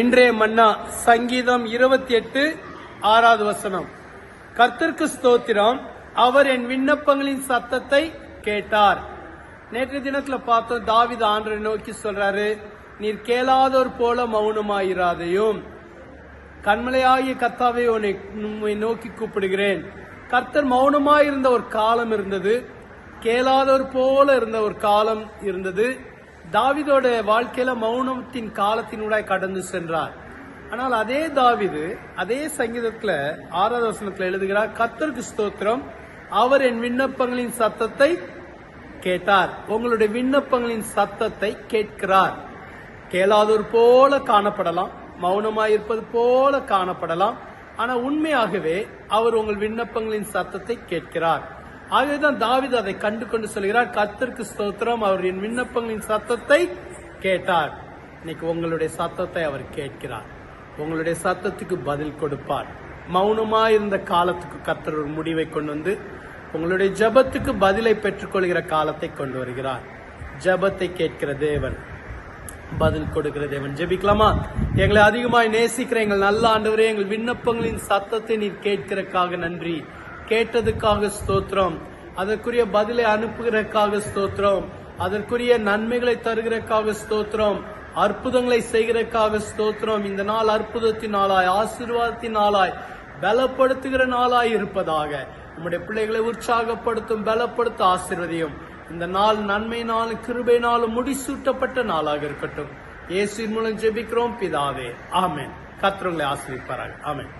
இன்றைய மன்னா சங்கீதம் இருபத்தி எட்டு ஆறாவது வசனம். கர்த்தர்க்கு ஸ்தோத்திரம். அவர் என் விண்ணப்பங்களின் சத்தத்தை கேட்டார். நேற்றைய தினத்துல பார்த்தோம் தாவித ஆண்டரை நோக்கி சொல்றாரு நீர் கேளாதோர் போல மௌனமாயிராதையும். கண்மலையாகிய கர்த்தாவே உன்னை உம்மை நோக்கி கூப்பிடுகிறேன். கர்த்தர் மௌனமாயிருந்த ஒரு காலம் இருந்தது. கேளாதோர் போல இருந்த ஒரு காலம் இருந்தது. தாவிதோட வாழ்க்கையில மௌனத்தின் காலத்தினூடாய் கடந்து சென்றார். ஆனால் அதே தாவிது அதே சங்கீதத்துல ஆறாவது வசனத்துல எழுதுகிறார் கத்தருக்கு ஸ்தோத்திரம். அவர் என் விண்ணப்பங்களின் சத்தத்தை கேட்டார். உங்களுடைய விண்ணப்பங்களின் சத்தத்தை கேட்கிறார். கேளாதோர் போல காணப்படலாம் மௌனமாய் இருப்பது போல காணப்படலாம். ஆனா உண்மையாகவே அவர் உங்கள் விண்ணப்பங்களின் சத்தத்தை கேட்கிறார். ஆகவேதான் தாவித அதை கண்டு கொண்டு சொல்கிறார் கத்திற்கு ஸ்தோத்திரம். அவர் என் விண்ணப்பங்களின் சத்தத்தை கேட்டார். இன்னைக்கு உங்களுடைய சத்தத்தை அவர் கேட்கிறார். உங்களுடைய சத்தத்துக்கு பதில் கொடுப்பார். மௌனமா இருந்த காலத்துக்கு கத்தர் ஒரு முடிவை கொண்டு வந்து உங்களுடைய ஜெபத்துக்கு பதிலை பெற்றுக்கொள்கிற காலத்தை கொண்டு வருகிறார். ஜெபத்தை கேட்கிற தேவன் பதில் கொடுக்கிற தேவன். ஜெபிக்கலாமா? எங்களை அதிகமாய் நேசிக்கிற எங்கள் நல்ல ஆண்டவரே எங்கள் விண்ணப்பங்களின் சத்தத்தை நீர் கேட்கிறக்காக நன்றி. கேட்டதுக்காக ஸ்தோத்திரம். அதற்குரிய பதிலை அனுப்புகிறக்காக ஸ்தோத்திரம். அதற்குரிய நன்மைகளை தருகிறக்காக ஸ்தோத்திரம். அற்புதங்களை செய்கிறக்காக ஸ்தோத்திரம். இந்த நாள் அற்புதத்தின் நாளாய் ஆசீர்வாதத்தின் நாளாய் பலப்படுத்துகிற நாளாய் இருப்பதாக. உம்முடைய பிள்ளைகளை உற்சாகப்படுத்தும் பலப்படுத்த ஆசீர்வதியும். இந்த நாள் நன்மை நாளும் கிருபை நாளும் முடிசூட்டப்பட்ட நாளாக இருக்கட்டும். இயேசுவின் மூலம் ஜெபிக்கிறோம் பிதாவே. ஆமேன். கத்திரங்களை உங்களை ஆமேன்.